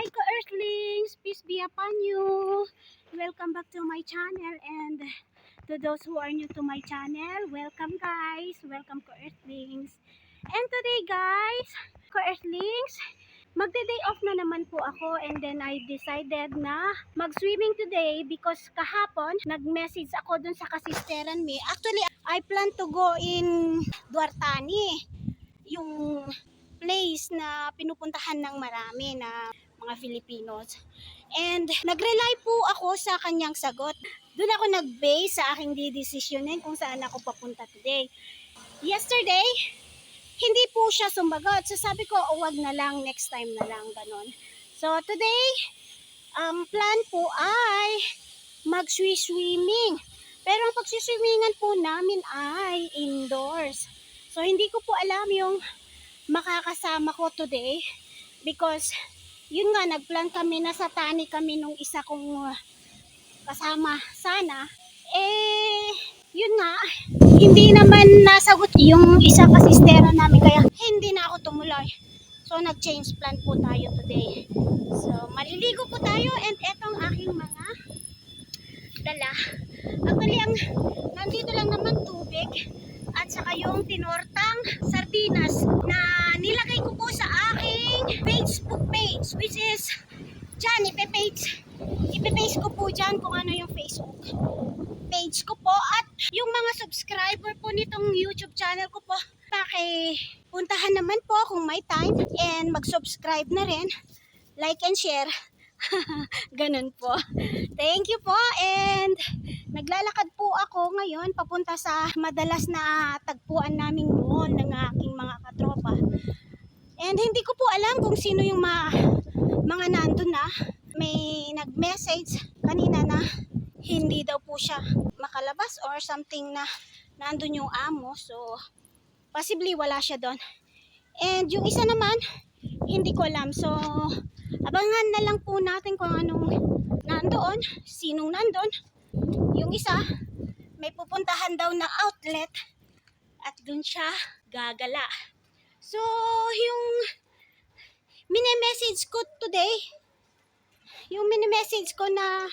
Hi, ka-earthlings! Peace be upon you! Welcome back to my channel and to those who are new to my channel, welcome guys! Welcome ka-earthlings! And today guys, ka-earthlings, magde-day off na naman po ako and then I decided na mag-swimming today because kahapon nag-message ako dun sa kasisteran me. Actually, I plan to go in Duartani, yung place na pinupuntahan ng marami na mga Filipinos. And nag-rely po ako sa kanyang sagot. Doon ako nag-base sa aking didesisyonin kung saan ako papunta today. Yesterday, hindi po siya sumagot. So sabi ko, oh, wag na lang, next time na lang, ganon. So today, ang plan po ay mag-swimming. Pero ang pagsiswimmingan po namin ay indoors. So hindi ko po alam yung makakasama ko today because yun nga nagplan kami na sa tani kami nung isa kong uh, kasama. Sana eh yun nga hindi naman nasagot yung isa kasistera namin kaya hindi na ako tumuloy. So nag change plan po tayo today. So maliligo po tayo and etong aking mga dala. Actually ang nandito lang naman tubig at saka yung tinortang sardinas na nilagay ko po sa aking Page which is dyan ipepage ipepaste ko po dyan kung ano yung Facebook page ko po at yung mga subscriber po nitong YouTube channel ko po paki puntahan naman po kung may time and mag-subscribe na rin like and share Ganun po. Thank you po and naglalakad po ako ngayon papunta sa madalas na tagpuan naming mall ng aking mga katropa. And hindi ko po alam kung sino yung ma mga nandun na. May nag-message kanina na hindi daw po siya makalabas or something na nandun yung amo. So, possibly wala siya doon. And yung isa naman, hindi ko alam. So, abangan na lang po natin kung anong nandoon, sinong nandun. Yung isa, may pupuntahan daw na outlet at dun siya gagala. So, yung mini-message ko today, yung mini-message ko na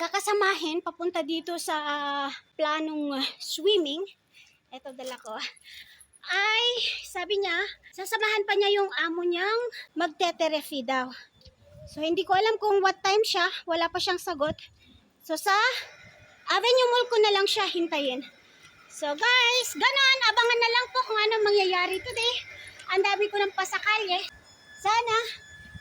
kakasamahin papunta dito sa planong uh, swimming, eto dala ko, ay sabi niya, sasamahan pa niya yung amo niyang magteterefi daw. So, hindi ko alam kung what time siya. Wala pa siyang sagot. So, sa Avenue Mall ko na lang siya hintayin. So, guys, ganon. Abangan na lang po kung ano mangyayari today. Ang dami ko ng pasakalye. Sana,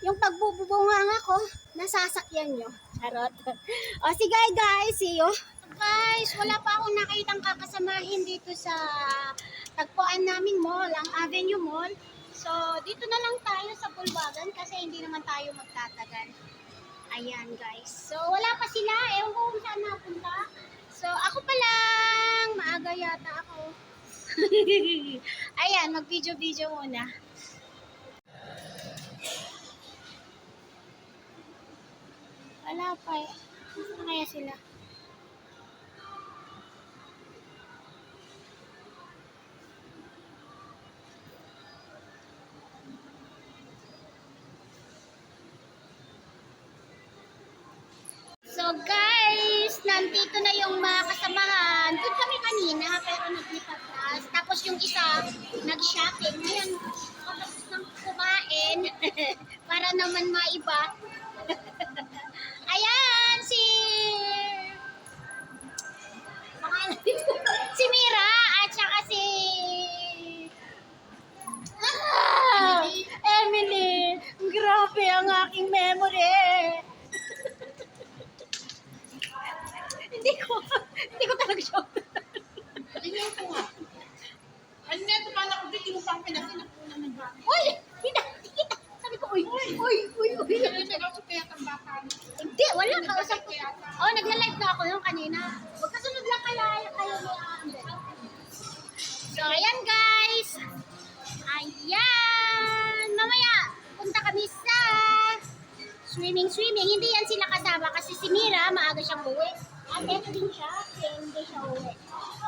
yung pagbububunga ko, nasasakyan nyo. Charot. o, sige guys, see you. Guys, wala pa akong nakitang kakasamahin dito sa tagpuan naming mall, ang Avenue Mall. So, dito na lang tayo sa Bulwagan kasi hindi naman tayo magtatagal. Ayan, guys. So, wala pa sila. Ewan ko kung saan napunta. So, ako pa lang. Maaga yata ako. Ayan, mag-video-video muna. Wala pa eh. Kaya sila? Nandito na yung mga kasamahan. Doon kami kanina pero naglipat na. Tapos yung isa, nag-shopping. Ngayon, tapos nang kumain para naman maiba. Ayan, si... Si Mira at saka si... Ah, Emily! Grabe ang aking memory! hindi ko, hindi ko talaga siya. Tingnan ko nga. Ano na ito, paano ko dito mo pang pinasin ako na ng bata. Uy! Kita! Kita! Sabi ko, uy! Uy! Uy! Uy! uy. Nagkausap kaya ang bata. Hindi! Wala! Kausap ko. Oh, nagla-live na ako yung kanina. Magkasunod lang kaya kayo ni Amber. So, ayan guys! Ayan! Mamaya, punta kami sa swimming, swimming. Hindi yan sila kasama kasi si Mira, maaga siyang uwi. At eto din siya, kaya hindi siya uwi.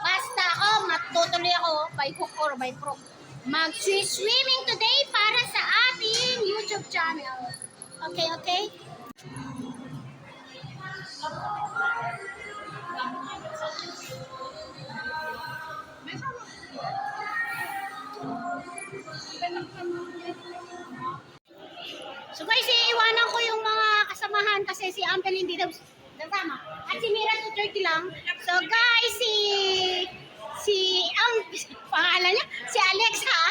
Basta ako, matutuloy ako by hook or by crook. Mag-swimming today para sa ating YouTube channel. Okay, okay? So guys, iiwanan ko yung mga kasamahan kasi si Ampel hindi daw kasama. At si Mira 230 lang. So guys, si si ang pangalan niya, si Alex ha.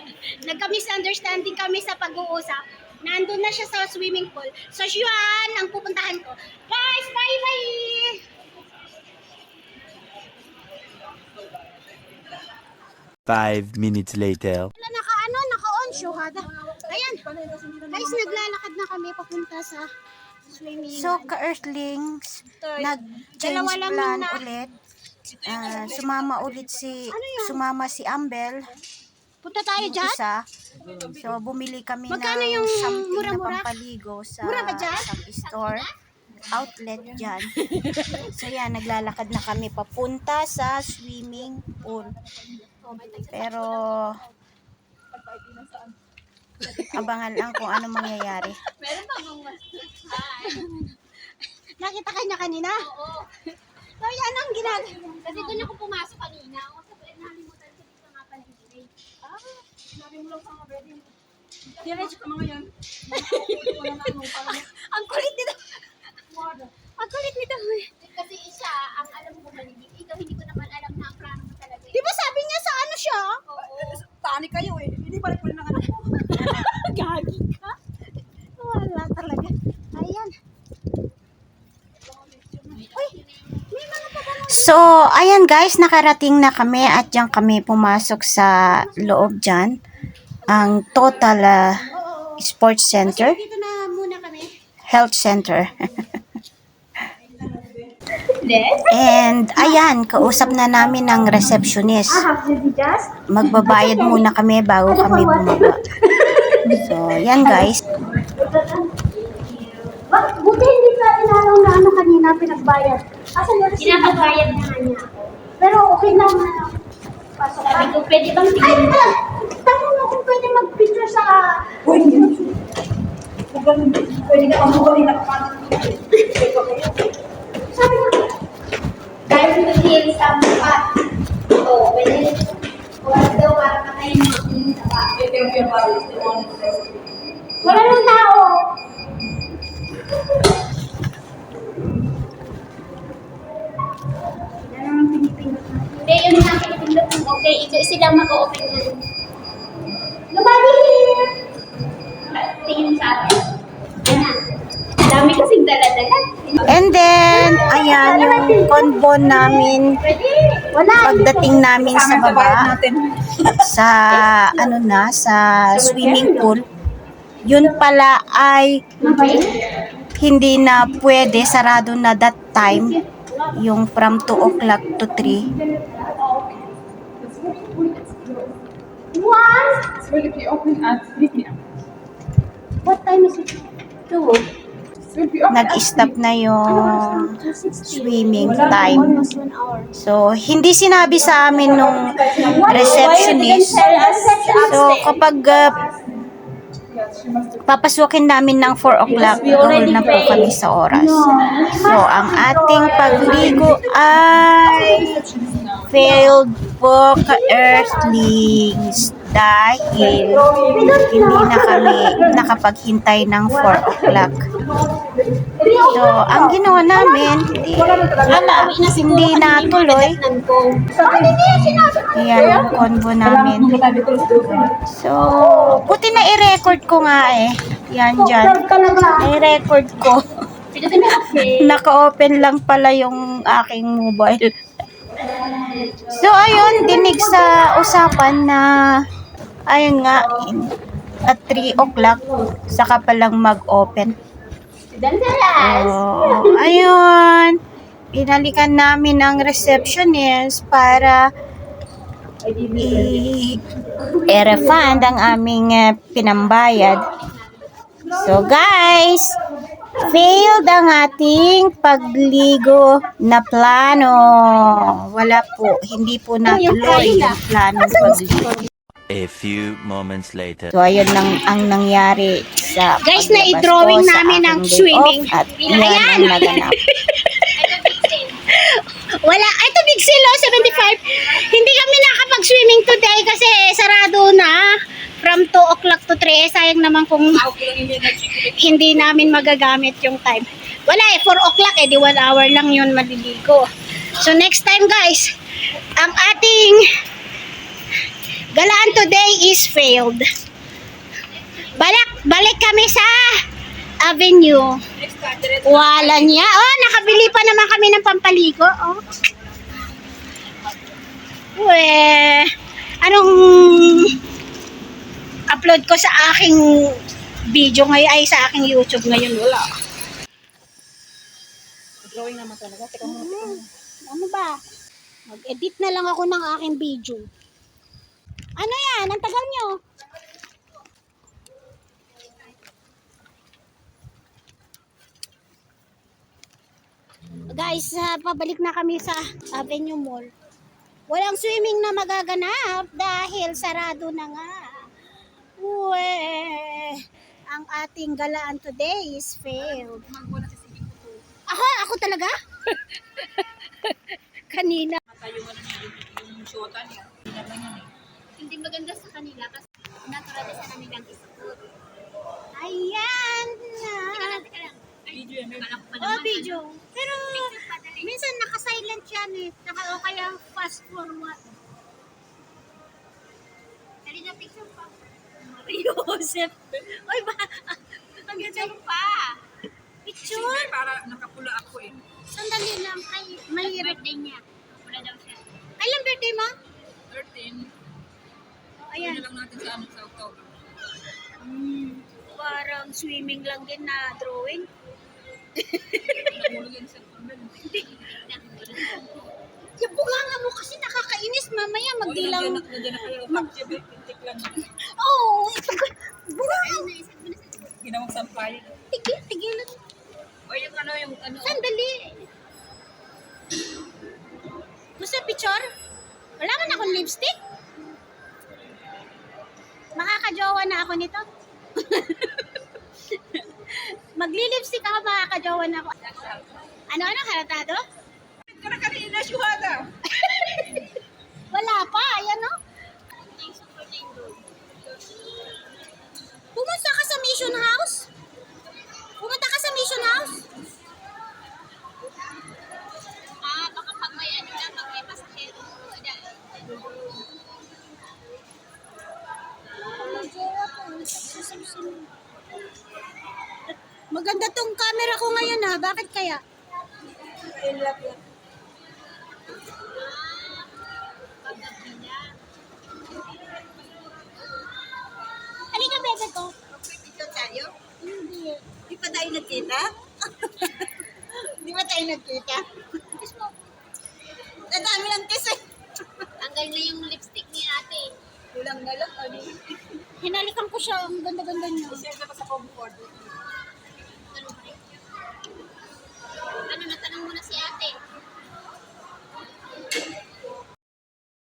Nagka-misunderstanding kami sa pag-uusap. Nandun na siya sa swimming pool. So siyan ang pupuntahan ko. Guys, bye-bye! Five minutes later. Shuhada. Ayan. Guys, naglalakad na kami papunta sa swimming. So, ka-earthlings, nag-change plan ulit. Ah, sumama ulit si, Ano sumama si Ambel, Punta tayo dyan? isa. So, bumili kami Magkano ng yung something mura-mura? na pampaligo sa Mura ba dyan? store. Outlet dyan. so, yan, naglalakad na kami papunta sa swimming pool. Pero, abangan lang kung ano mangyayari. Meron pa mong mas. Nakita ka niya kanina? Oo. So, yan ang ginagawa. Kasi doon ako pumasok kanina. Ako sa nalimutan ko dito nga pala yung break. Ah, sinabi mo lang sa mga wedding. Diretso ka mga yan. Ang kulit nito. Ang kulit nito. Kasi isa, ang alam ko maligid. Ikaw, hindi ko naman alam na ang plano mo talaga. Di ba sabi niya sa ano siya? Oo. Tani kayo eh. Hindi balik ko rin ng anak ko. Gagi ka. Wala talaga. Ayan. Uy, may mga pabango. So, ayan guys, nakarating na kami at diyan kami pumasok sa loob dyan. Ang Total ah, Sports Center, Dito na muna kami. Health Center. And ayan, kausap na namin ng receptionist. Magbabayad muna kami bago kami bumaba. So, yan guys. Buti hindi ka inalaw na ano kanina pinagbayad? Asan yung receipt? Pinapagbayad na nga niya. Pero okay lang na pasok. Sabi ko, pwede bang tingin ay, tanong mo kung pwede mag-picture sa... Uy, hindi na. Pwede ka mamuhuli na kapatid. Sabi ko, Dahil pinigil sa mukha. Oo, pwede. Huwag daw para patayin mo pa. Wala nang tao. Yan ang pinipindot na. Hindi, yun ang pinipindot ng okay. Ito sila mag-open na. Nobody here! Tingin sa atin. Yan na. Dami kasing dala-dala. And then, ayan yung convo namin pagdating namin sa baba. sa ano na sa swimming pool yun pala ay hindi na pwede sarado na that time yung from 2 o'clock to 3 What? It will be open at 3 p.m. What time is it? Two. It will be open at nag-stop na yung swimming time. one so hindi sinabi sa amin nung receptionist. so kapag uh, papasukin namin ng 4 o'clock doon na po kami sa oras. So ang ating pagligo ay failed po ka-earthlings dahil hindi na kami nakapaghintay ng 4 o'clock. So, ang ginawa namin, hindi, ala, hindi natuloy. Yan yung convo namin. So, buti na i-record ko nga eh. Yan dyan. I-record ko. Naka-open lang pala yung aking mobile. So, ayun, dinig sa usapan na, ayun nga, at 3 o'clock, saka palang mag-open. So, ayun, pinalikan namin ang receptionist para i-refund ang aming eh, pinambayad. So guys, failed ang ating pagligo na plano. Wala po, hindi po natuloy yung plano pagligo. A few moments later. So, ayun lang ang nangyari sa Guys, ko sa namin ang swimming. off At Ayan. yan ang naganap. Wala. Ito, Big Silo, 75. Hindi kami nakapag-swimming today kasi sarado na. From 2 o'clock to 3. Eh, sayang naman kung hindi namin magagamit yung time. Wala eh, 4 o'clock eh, di 1 hour lang yun maliligo. So next time guys, ang ating galaan today is failed. Balik, balik kami sa avenue. Wala niya. Oh, nakabili pa naman kami ng pampaligo. Oh. We, anong upload ko sa aking video ngayon ay sa aking YouTube ngayon wala. Drawing naman talaga. Teka mo. Hmm, ano ba? Mag-edit na lang ako ng aking video. Ano yan? Ang tagal nyo. Guys, ah, pabalik na kami sa Avenue Mall. Walang swimming na magaganap dahil sarado na nga. Uwe, ang ating galaan today is failed. Aha, ako talaga? Kanina. Hindi maganda sa kanila kasi natural sa kanilang isipot. Ayan na. Teka lang. Video yan. Kala ko pa Oh, naman. video. Pero, minsan naka-silent yan eh. Naka, o kaya fast forward. Kanina picture pa. Joseph. Oy, ba? Ang ganda pa. Picture? Para nakapula ako eh. Sandali lang. Ay, mahirap. Birthday niya. Wala daw siya. Kailan birthday mo? 13. Ayan. lang natin sa ano sa October. Hmm, parang swimming lang din na drawing. October. Yung bunganga mo kasi nakakainis. Mamaya magdilang. Mag-. Oo, oh. Bunganga. Ginawang sampay. Tigil, tigilan. O yung ano, yung ano. Sandali. Gusto picture? Wala man akong lipstick. Makakajowa na ako nito. Magli-lipstick ako, makakajowa na ako. Ano, ano, halatado? Ka na kanina. Wala pa, ayan o. Pumunta ka sa Mission House? Pumunta ka sa Mission House? Ah, baka pag may ano lang, pag may pasahero. Wala. Maganda tong camera ko Bakit kaya? Halika, bebe ko. Dito tayo? Hindi. Di pa tayo nagkita? Di ba tayo nagkita? Kiss mo. Nadami lang kiss eh. Tanggal na yung lipstick ni ate. Kulang na lang. Ano? Hinalikan ko siya. Ang ganda-ganda niya. Ano, natanong muna si ate.